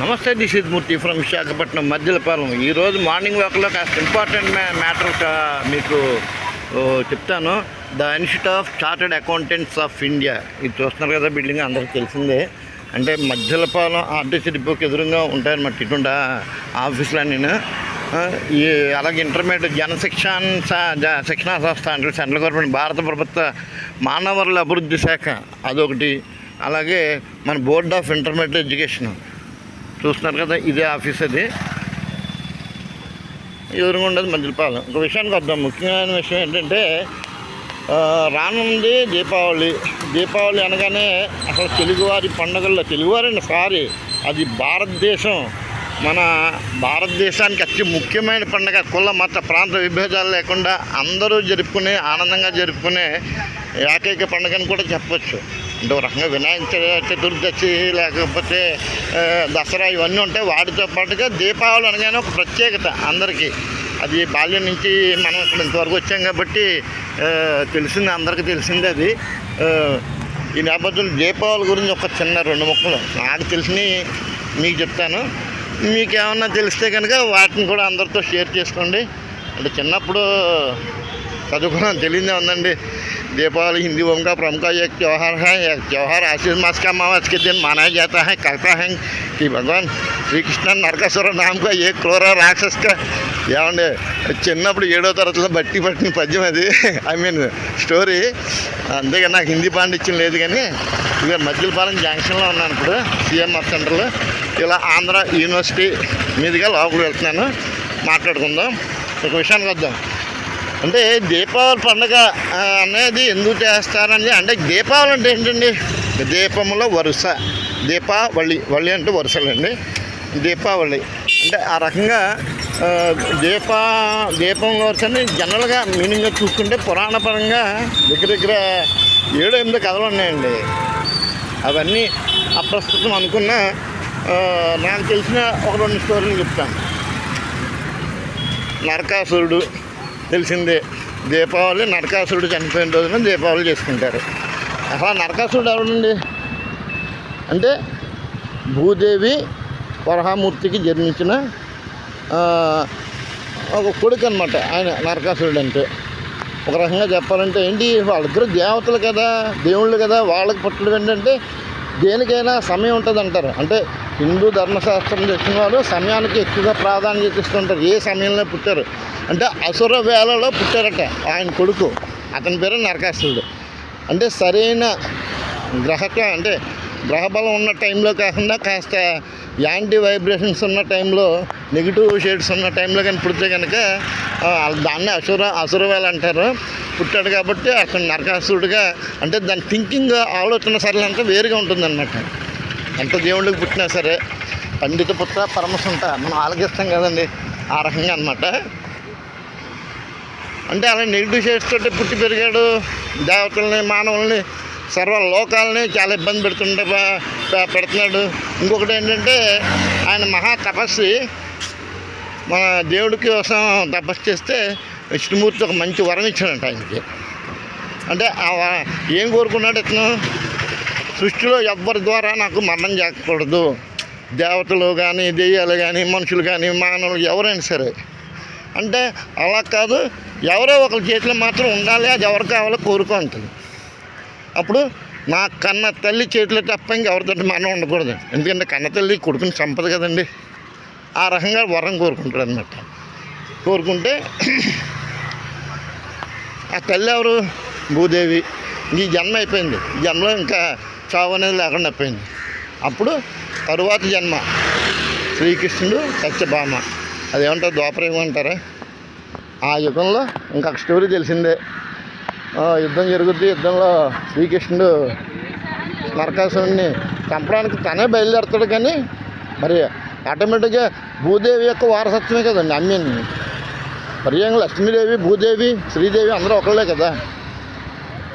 నమస్తే this is Murthy from Visakhapatnam Maddilapalem. ఈరోజు morning వాక్లో కాస్త ఇంపార్టెంట్ మ్యాటర్ మీకు చెప్తాను. The institute of chartered accountants of India. ఇది చూస్తున్నారు కదా బిల్డింగ్ అందరికీ తెలిసిందే. అంటే మధ్యలపాలెం ఆర్టీసీ డిపోకి ఎదురుగా ఉంటాయన్నమాట ఇటుండా ఆఫీసులో నేను ఈ అలాగే ఇంటర్మీడియట్ జనశిక్షణ జ- శిక్షణా సంస్థ అంటే సెంట్రల్ గవర్నమెంట్ భారత ప్రభుత్వ మానవ వనరుల అభివృద్ధి శాఖ అదొకటి. అలాగే మన బోర్డ్ ఆఫ్ ఇంటర్మీడియట్ ఎడ్యుకేషన్. చూస్తున్నారు కదా ఇదే ఆఫీస్ అది. ఎదురుగా ఉండదు మధ్యపాలెం ఒక విషయానికి వద్దాం. ముఖ్యమైన విషయం ఏంటంటే రానుంది దీపావళి. దీపావళి అనగానే అసలు తెలుగువారి పండుగల్లో తెలుగువారండి సారీ అది భారతదేశం మన భారతదేశానికి అతి ముఖ్యమైన పండుగ. కుల మత ప్రాంత విభేదాలు లేకుండా అందరూ జరుపుకునే ఆనందంగా జరుపుకునే ఏకైక పండుగని కూడా చెప్పచ్చు. అంటే ఒక రకంగా వినాయక చతుర్దశి లేకపోతే దసరా ఇవన్నీ ఉంటాయి వాటితో పాటుగా దీపావళి అనగానే ఒక ప్రత్యేకత అందరికీ. అది బాల్యం నుంచి మనం ఇక్కడ ఇంతవరకు వచ్చాం కాబట్టి తెలిసింది అందరికీ తెలిసిందే అది. ఈ నేపథ్యంలో దీపావళి గురించి ఒక చిన్న రెండు ముక్కలు నాకు తెలిసినవి మీకు చెప్తాను. మీకు ఏమన్నా తెలిస్తే కనుక వాటిని కూడా అందరితో షేర్ చేసుకోండి. అంటే చిన్నప్పుడు చదువుకున్నాను తెలియదే ఉందండి दीपावली हिंदी ओम का प्रमुख एक त्यौहार है यह त्यौहार आश्विन मास का अमावस के दिन मनाया जाता है कहता है कि भगवान श्री कृष्ण नरकासुर नाम का एक क्रूर राक्षस का ఏమండి చిన్నప్పుడు ఏడో తరగతిలో బట్టి పట్టిన పద్యం అది ఐ మీన్ స్టోరీ అంతేగా నాకు హిందీ పాండిత్యం లేదు కానీ ఇక మధ్యలపాలెం జంక్షన్లో ఉన్నాను ఇప్పుడు సిఎంఆర్ సెంటర్లో ఇలా ఆంధ్ర యూనివర్సిటీ మీదుగా లోపలికి వెళ్తున్నాను మాట్లాడుకుందాం ఒక విషయానికి వద్దాం అంటే దీపావళి పండుగ అనేది ఎందుకు చేస్తారండి అంటే దీపావళి అంటే ఏంటండి? దీపముల వరుస. దీపావళి వళి అంటే వరుసలండి. దీపావళి. అంటే ఆ రకంగా దీప దీపం వరుసని జనరల్గా మీనింగ్గా చూసుకుంటే పురాణపరంగా దగ్గర దగ్గర ఏడు ఎనిమిది కథలు ఉన్నాయండి. అవన్నీ అప్రస్తుతం అనుకున్న నాకు తెలిసిన ఒక రెండు స్టోరీలు చెప్తాను. నరకాసురుడు తెలిసిందే. దీపావళి నరకాసురుడు చనిపోయిన రోజున దీపావళి చేసుకుంటారు. అసలు నరకాసురుడు ఎవరండి? అంటే భూదేవి వరహామూర్తికి జన్మించిన ఒక కొడుకు అనమాట ఆయన నరకాసురుడు అంటే. ఒక రకంగా చెప్పాలంటే ఏంటి? వాళ్ళిద్దరు దేవతలు కదా దేవుళ్ళు కదా. వాళ్ళకి పుట్టడం ఏంటంటే దేనికైనా సమయం ఉంటుంది అంటారు అంటే హిందూ ధర్మశాస్త్రం చెప్పిన వాళ్ళు సమయానికి ఎక్కువగా ప్రాధాన్యత ఇస్తుంటారు. ఏ సమయంలో పుట్టారు? అంటే అసుర వేళలో పుట్టారట ఆయన కొడుకు. అతని పేరు నరకాసురుడు. అంటే సరైన గ్రహక అంటే గ్రహబలం ఉన్న టైంలో కాకుండా కాస్త యాంటీ వైబ్రేషన్స్ ఉన్న టైంలో నెగిటివ్ షేడ్స్ ఉన్న టైంలో కానీ పుడితే కనుక దాన్ని అసుర అసురవేలు అంటారు. పుట్టాడు కాబట్టి అతను నరకాసురుడుగా అంటే దాని థింకింగ్ ఆలోచన సరళ అంతా వేరుగా ఉంటుందన్నమాట. ఎంత దేవుళ్ళకి పుట్టినా సరే పండిత పుత్ర పరమసుంట మనం ఆలకిస్తాం కదండి ఆ రకంగా అనమాట అంటే అలా నెగిటివ్ షేడ్స్ తోటి పుట్టి పెరిగాడు. దేవతల్ని మానవుల్ని సర్వ లోకాలని చాలా ఇబ్బంది పెడుతుంటే పెడుతున్నాడు. ఇంకొకటి ఏంటంటే ఆయన మహా తపస్సు. మన దేవుడికి కోసం తపస్సు చేస్తే విష్ణుమూర్తి ఒక మంచి వరం ఇచ్చాడంట ఆయనకి. అంటే ఆ ఏం కోరుకున్నాడు ఇతను? సృష్టిలో ఎవ్వరి ద్వారా నాకు మరణం చేయకూడదు దేవతలు కానీ దెయ్యాలు కానీ మనుషులు కానీ మానవులు ఎవరైనా సరే అంటే అలా కాదు ఎవరో ఒకరి చేతిలో మాత్రం ఉండాలి అది ఎవరు కావాలో కోరుకో ఉంటుంది అప్పుడు నా కన్న తల్లి చేతిలో తప్ప ఇంకెవరితో మనం ఉండకూడదు. ఎందుకంటే కన్న తల్లి కొడుకుని చంపదు కదండి. ఆ రకంగా వరం కోరుకుంటాడు అనమాట కోరుకుంటే ఆ తల్లి ఎవరు? భూదేవి. ఈ జన్మ అయిపోయింది. ఈ జన్మలో ఇంకా చావు అనేది లేకుండా అయిపోయింది అప్పుడు తరువాత జన్మ శ్రీకృష్ణుడు సత్యభామ. అదేమంటారు? ద్వాపరయుగం అంటారా? ఆ యుగంలో ఇంకా స్టోరీ తెలిసిందే. ఆ, యుద్ధం జరుగుద్ది. యుద్ధంలో శ్రీకృష్ణుడు నరకాసురుడిని చంపడానికి తనే బయలుదేరుతాడు కానీ మరి ఆటోమేటిక్గా భూదేవి యొక్క వారసత్వమే కదండి. అమ్మిని మీన్ లక్ష్మీదేవి భూదేవి శ్రీదేవి అందరూ ఒకళ్ళే కదా.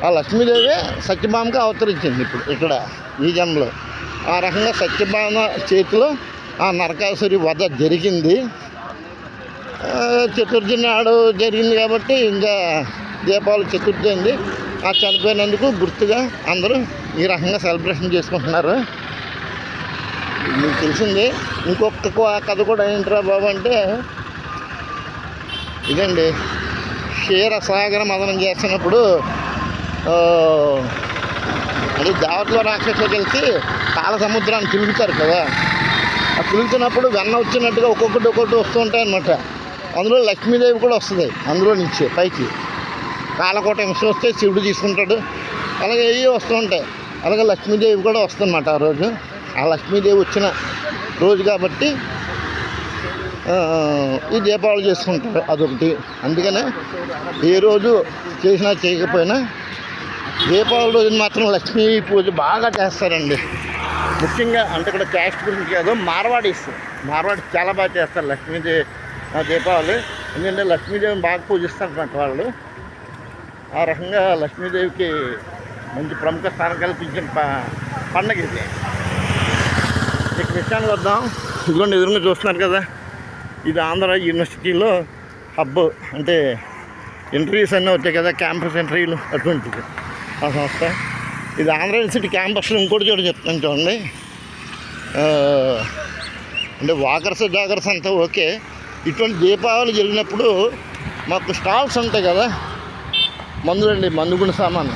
ఆ లక్ష్మీదేవి సత్యభామకి అవతరించింది ఇప్పుడు ఇక్కడ ఈ జన్మలో. ఆ రకంగా సత్యభామ చేతిలో ఆ నరకాసురి వధ జరిగింది. చతుర్థి నాడు జరిగింది కాబట్టి ఇంకా దీపావళి చతుర్థి అండి. ఆ చనిపోయినందుకు గుర్తుగా అందరూ ఈ రకంగా సెలబ్రేషన్ చేసుకుంటున్నారు. మీకు తెలిసింది ఇంకొక కథ కూడా ఏంట్రా బాబు అంటే ఇదండి. క్షీర సాగర మదనం చేస్తున్నప్పుడు అది అంటే దేవతలు కలిసి కాల సముద్రాన్ని తిరుగుతారు కదా. ఆ తిరుగుతున్నప్పుడు వెన్న వచ్చినట్టుగా ఒక్కొక్కటి ఒక్కొక్కటి వస్తుంటాయి అన్నమాట అందులో లక్ష్మీదేవి కూడా వస్తుంది. అందులో నుంచి పైకి. కాలకోట హింస వస్తే శివుడు తీసుకుంటాడు. అలాగే ఇవి వస్తూ ఉంటాయి. అలాగే లక్ష్మీదేవి కూడా వస్తుందన్నమాట ఆ రోజు. ఆ లక్ష్మీదేవి వచ్చిన రోజు కాబట్టి ఈ దీపావళి చేసుకుంటారు అదొకటి. అందుకనే ఏ రోజు చేసినా చేయకపోయినా దీపావళి రోజున మాత్రం లక్ష్మీ పూజ బాగా చేస్తారండి. ముఖ్యంగా అంటే ఇక్కడ క్యాస్ట్ గురించి కాదు మార్వాడీస్. మార్వాడి చాలా బాగా చేస్తారు లక్ష్మీదేవి దీపావళి. ఎందుకంటే లక్ష్మీదేవిని బాగా పూజిస్తారన్నట్టు వాళ్ళు. ఆ రకంగా లక్ష్మీదేవికి మంచి ప్రముఖ స్థానం కల్పించిన ప పండగ ఇది. ఇక విషయానికి వద్దాం. ఇదిగోండి ఎదురుగా చూస్తున్నారు కదా. ఇది ఆంధ్ర యూనివర్సిటీలో హబ్ అంటే ఎంట్రీస్ అన్నీ వచ్చాయి కదా క్యాంపస్ ఎంట్రీలు అటువంటిది ఆ సంస్థ. ఇది ఆంధ్ర యూనివర్సిటీ క్యాంపస్లో ఇంకోటి చోట చెప్తాను చూడండి. అంటే వాకర్స్ జాగర్స్ అంతా ఓకే. ఇటువంటి దీపావళి జరిగినప్పుడు మాకు స్టాల్స్ ఉంటాయి కదా. మందులండి మందుగుండ సామాను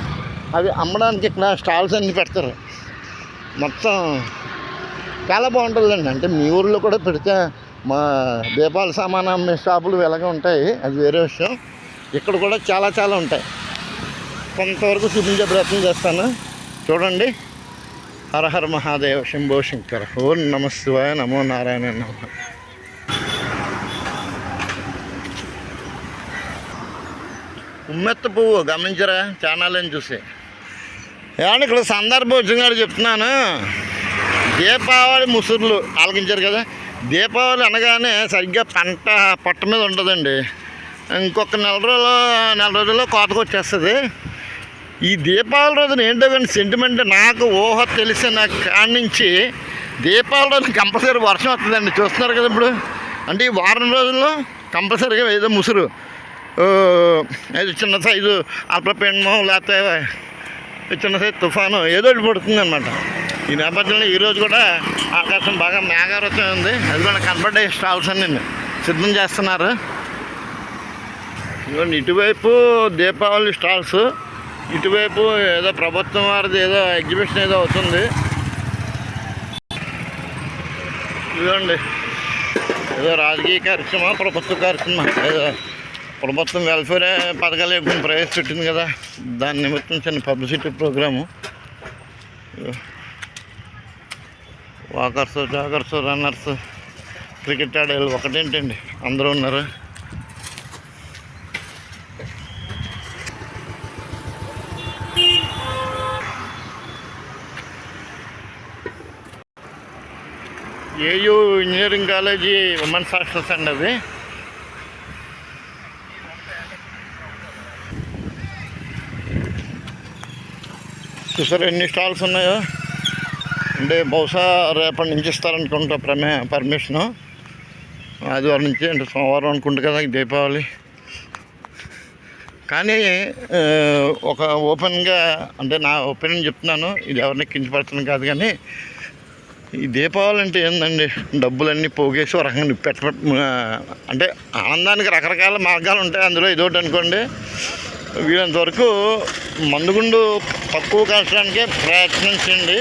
అవి అమ్మడానికి ఇక్కడ స్టాల్స్ అన్నీ పెడతారు. మొత్తం చాలా బాగుంటుందండి. అంటే మీ ఊర్లో కూడా పెడితే మా దీపావళి సామాన్ అమ్మే షాపులు ఇలాగే ఉంటాయి. అది వేరే విషయం. ఇక్కడ కూడా చాలా చాలా ఉంటాయి. కొంతవరకు చూపించే ప్రయత్నం చేస్తాను. చూడండి. హర హర మహాదేవ శంభో శంకర. ఓం నమ నమో నారాయణ నమ. ఉమ్మెత్త పువ్వు గమనించరా? చానాలని చూసి? ఏమన్నా ఇక్కడ సందర్భం వచ్చిన చెప్తున్నాను. దీపావళి ముసుర్లు ఆలకించారు కదా. దీపావళి అనగానే సరిగ్గా పంట పట్ట మీద ఉంటుందండి ఇంకొక నెల రోజులు నెల రోజుల్లో కోతకు వచ్చేస్తుంది. ఈ దీపావళి రోజున ఏంటో కానీ సెంటిమెంట్ నాకు ఊహ తెలిసిన కాడి నుంచి దీపావళి రోజున కంపల్సరీ వర్షం వస్తుందండి. చూస్తున్నారు కదా ఇప్పుడు? అంటే ఈ వారం రోజుల్లో కంపల్సరీగా ఏదో ముసురు. ఏదో చిన్న సైజు అల్పపీడనం లేకపోతే చిన్న సైజు తుఫాను ఏదో ఒకటి పడుతుంది అనమాట ఈ నేపథ్యంలో ఈరోజు కూడా ఆకాశం బాగా మేఘావృతం ఉంది. అది కూడా కనబడే స్టాల్స్ అన్ని. సిద్ధం చేస్తున్నారు. ఇదిగోండి ఇటువైపు దీపావళి స్టాల్స్ ఇటువైపు ఏదో ప్రభుత్వం వారిది ఏదో ఎగ్జిబిషన్ ఏదో అవుతుంది. ఇదిగోండి ఏదో రాజకీయ కార్యక్రమం ప్రభుత్వ కార్యక్రమం ఏదో ప్రభుత్వం వెల్ఫేర్ పథకాలు ఎక్కువ ప్రవేశపెట్టింది కదా. దాని నిమిత్తం చిన్న publicity programme. Walkers joggers runners cricket ఆడేళ్ళు ఒకటేంటండి? అందరూ ఉన్నారు? AU engineering college women's hostels అండి అది చూసారు ఎన్ని స్టాల్స్ ఉన్నాయో. అంటే బహుశా రేపటి నుంచి ఇస్తారనుకుంటా ప్రమే పర్మిషను. ఆదివారం నుంచి అంటే సోమవారం అనుకుంటు కదా దీపావళి. కానీ ఒక ఓపెన్గా అంటే నా ఒపీనియన్ చెప్తున్నాను ఇది ఎవరిని కించపడుతుంది కాదు కానీ ఈ దీపావళి అంటే ఏందండి? డబ్బులన్నీ పోగేసి ఒక రకంగా పెట్ట అంటే ఆనందానికి రకరకాల మార్గాలు ఉంటాయి. అందులో ఇదొకటి అనుకోండి వీలంత వరకు మందుగుండు తక్కువ కాల్చడానికే ప్రయత్నించండి.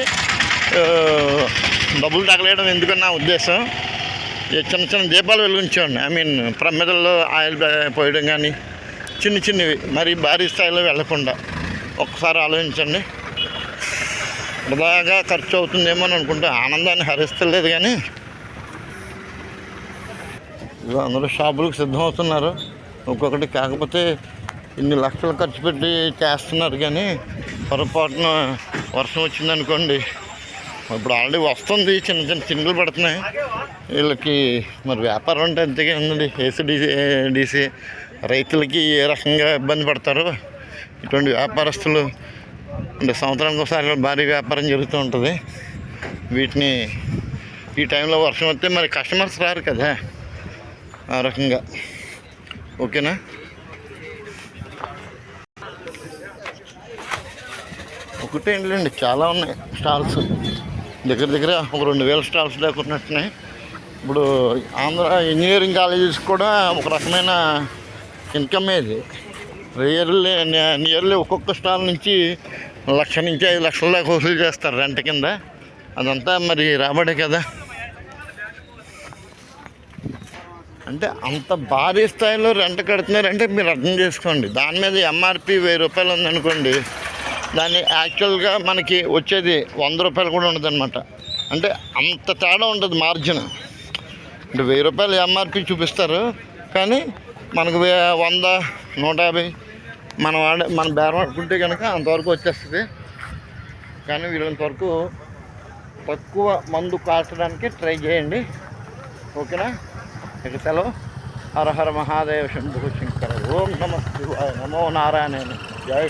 డబ్బులు తగలేయడం ఎందుకని నా ఉద్దేశం? ఈ చిన్న చిన్న దీపాలు వెలిగించండి. ఐ మీన్ ప్రమిదల్లో ఆయిల్ పోయడం కానీ చిన్న చిన్నవి మరి భారీ స్థాయిలో వెళ్ళకుండా ఒక్కసారి ఆలోచించండి. వృధాగా ఖర్చు అవుతుందేమో అని అనుకుంటే ఆనందాన్ని హరిస్తలేదు కానీ ఇదిగో అందరూ షాపులకు సిద్ధమవుతున్నారు. ఒక్కొక్కటి కాకపోతే ఇన్ని లక్షలు ఖర్చు పెట్టి చేస్తున్నారు కానీ పొరపాటున వర్షం వచ్చిందనుకోండి ఇప్పుడు ఆల్రెడీ వస్తుంది చిన్న చిన్న చినుకులు పడుతున్నాయి. వీళ్ళకి మరి వ్యాపారం అంటే అంతగా ఉందండి. ఏసీ డీసీ రైతులకి ఏ రకంగా ఇబ్బంది పడతారు? ఇటువంటి వ్యాపారస్తులు అంటే సంవత్సరానికి ఒకసారి భారీ వ్యాపారం జరుగుతూ ఉంటుంది. వీటిని ఈ టైంలో వర్షం వస్తే మరి కస్టమర్స్ రారు కదా. ఆ రకంగా. ఓకేనా? ఒకటే ఏంటండి చాలా ఉన్నాయి స్టాల్స్. దగ్గర దగ్గర ఒక రెండు వేల స్టాల్స్ దాకా ఉన్నట్టున్నాయి. ఇప్పుడు ఆంధ్ర ఇంజనీరింగ్ కాలేజెస్ కూడా ఒక రకమైన ఇన్కమ్ ఇది. ఇయర్లీ నియర్లీ ఒక్కొక్క స్టాల్ నుంచి లక్ష నుంచి ఐదు లక్షల దాకా వసూలు చేస్తారు రెంట్ కింద. అదంతా మరి రాబడే కదా. అంటే అంత భారీ స్థాయిలో రెంట్ కడుతున్నారంటే మీరు అర్థం చేసుకోండి. దాని మీద ఎంఆర్పి వెయ్యి రూపాయలు ఉందనుకోండి. దాన్ని యాక్చువల్గా మనకి వచ్చేది వంద రూపాయలు కూడా ఉండదన్నమాట. అంటే అంత తేడా ఉంటుంది మార్జిన్ అంటే వెయ్యి రూపాయలు ఎంఆర్పి చూపిస్తారు కానీ మనకు వే- వంద నూట యాభై మనం వాడే మన బేరం ఆడుకుంటే కనుక అంతవరకు వచ్చేస్తుంది. కానీ వీళ్ళంతవరకు తక్కువ మందు కాల్చడానికి ట్రై చేయండి. ఓకేనా? ఇక సెలవు. హర హర మహాదేవ శంభు శంకర. ఓం నమ శివాయ నమో నారాయణ జయ